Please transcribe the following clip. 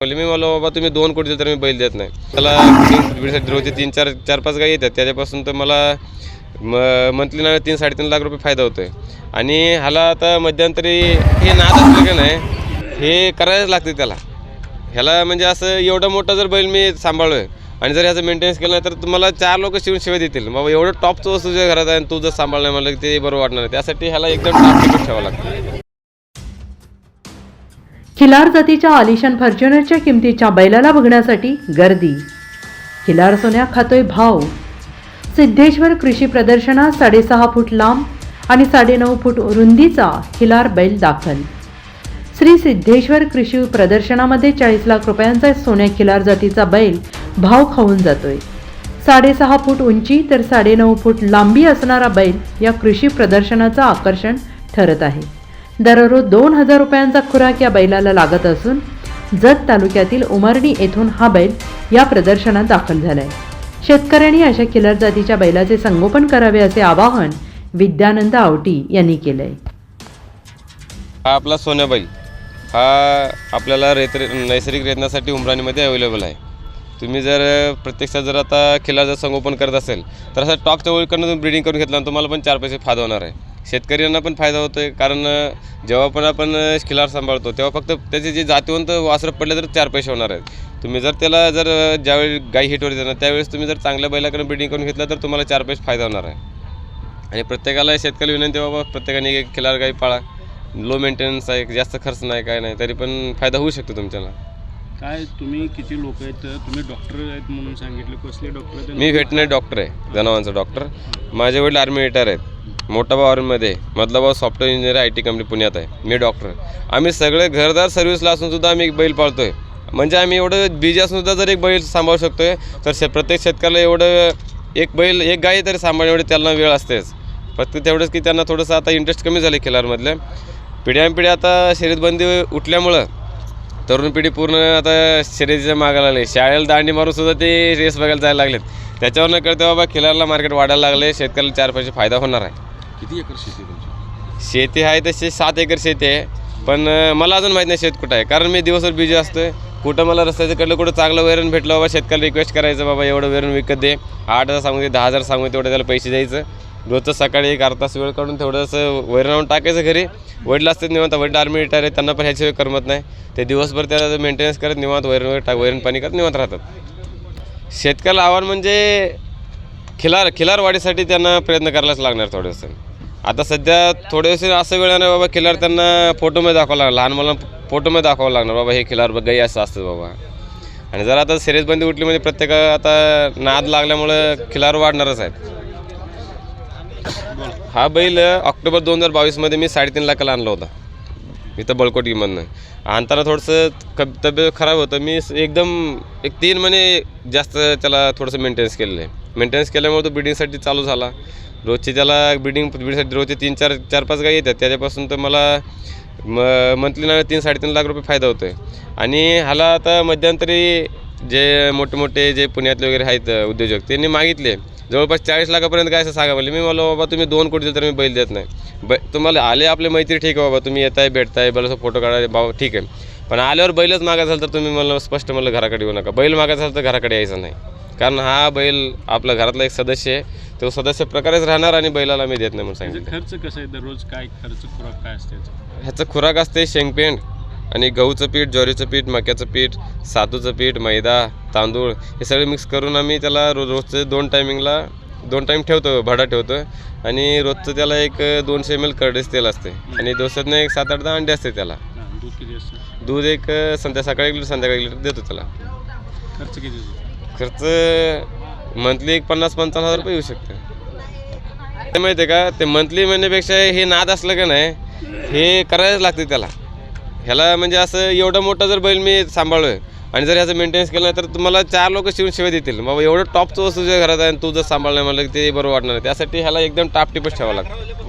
बोलले मी मला बाबा तुम्ही दोन कोटी दिले तर मी बैल देत नाही. त्याला ब्रीडसाठी रोजचे तीन चार चार पाच गाई येतात. त्याच्यापासून तर मला मंथली ना तीन साडेतीन लाख रुपये फायदा होतो आहे आणि ह्याला आता मध्यंतरी हे नाद असलं का नाही हे करायलाच लागते त्याला. ह्याला म्हणजे असं एवढं मोठं जर बैल मी सांभाळलो आहे आणि जर ह्याचं मेंटेनन्स केलं नाही तर तुम्हाला चार लोक शिवून शिवाय देतील. बाबा एवढं टॉपचं वस्तू तुझ्या घरात आहे आणि तू जर सांभाळणार नाही म्हणलं ते बरोबर वाटणार त्यासाठी ह्याला एकदम टॉप टिकट ठेवावं लागतं. खिलार जातीच्या आलिशान फॉर्च्युनरच्या किमतीच्या बैलाला बघण्यासाठी गर्दी. खिलार सोन्या खातोय भाव. सिद्धेश्वर कृषी प्रदर्शनात साडेसहा फूट लांब आणि साडेनऊ फूट रुंदीचा खिलार बैल दाखल. श्री सिद्धेश्वर कृषी प्रदर्शनामध्ये चाळीस लाख रुपयांचा सोन्या खिलार जातीचा बैल भाव खाऊन जातोय. साडेसहा फूट उंची तर साडेनऊ फूट लांबी असणारा बैल या कृषी प्रदर्शनाचं आकर्षण ठरत आहे. दररोज दोन हजार रुपयांचा खुराक या बैलाला लागत असून जत तालुक्यातील उमरणी येथून हा बैल या प्रदर्शनात दाखल झालाय. शेतकऱ्यांनी अशा खिलर जातीच्या बैलाचे संगोपन करावे असे आवाहन विद्यानंद आवटी यांनी केलंय. हा आपला सोन्या बैल. हा आपल्याला रेत नैसर्गिक रेतनासाठी उमराणीमध्ये अवेलेबल आहे. तुम्ही जर प्रत्यक्षात जर आता खिला जर संगोपन करत असेल तर असं टॉक ओळीकडनं तुम्ही ब्रिडिंग करून घेतला तुम्हाला पण चार पैसे फायदा होणार आहे. शेतकऱ्यांना पण फायदा होतो आहे कारण जेव्हा पण आपण खिलार सांभाळतो तेव्हा फक्त त्याचे जे जातीवंत वासरं पडले तर चार पैसे होणार आहेत. तुम्ही जर त्याला जर ज्यावेळी गाई हिटवर येणार त्यावेळेस तुम्ही जर चांगल्या बैलाकडून ब्रिडिंग करून घेतलं तर तुम्हाला चार पैसे फायदा होणार आहे. आणि प्रत्येकाला शेतकरी विनंती बाबा प्रत्येकाने एक खिलार गाई पाळा. लो मेंटेनन्स आहे जास्त खर्च नाही काय नाही. तरी पण फायदा होऊ शकतो तुमच्याला. काय तुम्ही किती लोक आहेत? तुम्ही डॉक्टर आहेत म्हणून सांगितलं. कसले डॉक्टर मी व्हेटनरी डॉक्टर आहे जनावरांचा डॉक्टर माझे वडील आर्मी रिटायर आहेत. मोठा भाऊ मधला भाऊ software engineer I T company पुण्यात आहे. मी डॉक्टर आम्ही सगळे घरदार सर्व्हिसला असूनसुद्धा आम्ही एक बैल आहे म्हणजे आम्ही एवढं बिजी असूनसुद्धा जर एक बैल सांभाळू शकतो आहे तर शे प्रत्येक शेतकऱ्याला एवढं एक बैल एक गाई तरी सांभाळ एवढी त्यांना वेळ असतेच. फक्त तेवढंच की त्यांना थोडंसं आता इंटरेस्ट कमी झाले खिलारमधले पिढ्यानपिढ्या आता शर्यतबंदी उठल्यामुळं तरुण पिढी पूर्ण आता शर्यतीच्या मागायला लागले. शाळेला दांडी मारूनसुद्धा ते रेस बघायला जायला लागलेत. त्याच्यावर न कळते बाबा खिलारला मार्केट वाढायला लागले शेतकऱ्याला चार पैसे फायदा होणार आहे. किती एकर शेती आहे तुमची? शेती आहे तशी सात एकर शेती आहे. पण अं, मला अजून माहीत नाही शेत कुठं आहे. कारण मी दिवसभर बिझी असतोय. कुठं मला रस्त्याचं कडलं कुठं चांगलं वैरण भेटलं बाबा शेतकऱ्याला रिक्वेस्ट करायचं बाबा एवढं वैरण विकत दे. आठ हजार सांगू दे दहा हजार सांगू दे तेवढं त्याला पैसे द्यायचं. रोजचं सकाळी एक अर्धा तास वेळ काढून तेवढंसं वैरण आणून टाकायचं घरी. वडील असतात निवांत वडील आर्मी रिटायर आहे त्यांना पण ह्याशिवाय करमत नाही. ते दिवसभर त्याला मेंटेनन्स करत निवांत वैरण वगैरे टाक वैरण पाणी करत निवांत राहतात. शेतकऱ्याला आव्हान म्हणजे खिलार खिलार वाढीसाठी त्यांना प्रयत्न करायलाच लागणार थोडंसं. आता सध्या थोडेसे असं वेळ नाही बाबा खिलार त्यांना फोटोमध्ये दाखवावं लागणार. लहान मुलांना फोटोमध्ये दाखवावं लागणार. बाबा हे खिलार बघ गाई असं असतं बाबा. आणि जर आता सिरियसबंदी उठली म्हणजे प्रत्येक आता नाद लागल्यामुळं खिलार वाढणारच आहेत. हा बैल ऑक्टोबर दोन हजार बावीसमध्ये मी साडेतीन लाखाला आणला होता. इथं बळकोटीमधनं आणताना थोडंसं क तब्येत खराब होतं. मी एकदम एक तीन महिने जास्त त्याला थोडंसं मेंटेनन्स केलेलं आहे. मेंटेनन्स केल्यामुळे तो ब्रिडिंगसाठी चालू झाला. रोजची त्याला ब्रिडिंग ब्रिडिंगसाठी रोजचे तीन चार चार पाच गाई येतात. त्याच्यापासून तर मला म मंथली ना तीन साडेतीन लाख रुपये फायदा होतो आहे आणि ह्याला आता मध्यंतरी जे मोठे मोठे जे पुण्यातले वगैरे आहेत उद्योजक त्यांनी मागितले. जवळपास चाळीस लाखापर्यंत काय असं सांगा म्हणले. मी मला बाबा तुम्ही दोन कोटी दिले तर मी बैल देत नाही. बै तुम्हाला आले आपले मैत्री ठीक आहे बाबा तुम्ही येताय भेटताय बैलाचा फोटो काढाय बाबा ठीक आहे. पण आल्यावर बैलच मागायचं झालं तर तुम्ही मला स्पष्ट मला घराकडे येऊ नका. बैल मागायचं झालं तर घराकडे यायचं नाही. कारण हा बैल आपल्या घरातला एक सदस्य आहे. तो सदस्य प्रकारेच राहणार आणि बैलाला मी देत नाही म्हणून म्हणजे सांगितलं. खर्च कसं आहे दररोज काय खर्च खुराक काय असते याचा? ह्याचं खुराक असते शेंगपेंड आणि गहूचं पीठ ज्वारीचं पीठ मक्याचं पीठ सातूचं पीठ मैदा तांदूळ हे सगळे मिक्स करून आम्ही त्याला रो रोजचं दोन टायमिंगला दोन टाईम ठेवतो भाडा ठेवतो आणि रोजचं त्याला एक दोनशे एम एल करडेस तेल असते. आणि दिवसातनं एक सात आठ दहा अंडे असते त्याला. दूध किती असतं? दूध एक संध्या सकाळी एक लिटर संध्याकाळी लिटर देतो त्याला. खर्च किती खर्च मंथली एक पन्नास पंचावन्न हजार रुपये येऊ शकते. ते माहिती आहे का ते मंथली म्हणण्यापेक्षा हे नाद असलं का नाही हे करायलाच लागते त्याला. ह्याला म्हणजे असं एवढं मोठं जर बैल मी सांभाळलोय आणि जर ह्याचं मेंटेनन्स केलं नाही तर तुम्हाला चार लोक शिवून शिवाय देतील. बाबा एवढं टॉपचं वस्तू तुझ्या घरात आहे आणि तू जर सांभाळलं म्हणलं की ते बरोबर वाटणार नाही. त्यासाठी ह्याला एकदम टापटिपच ठेवावं लागतं.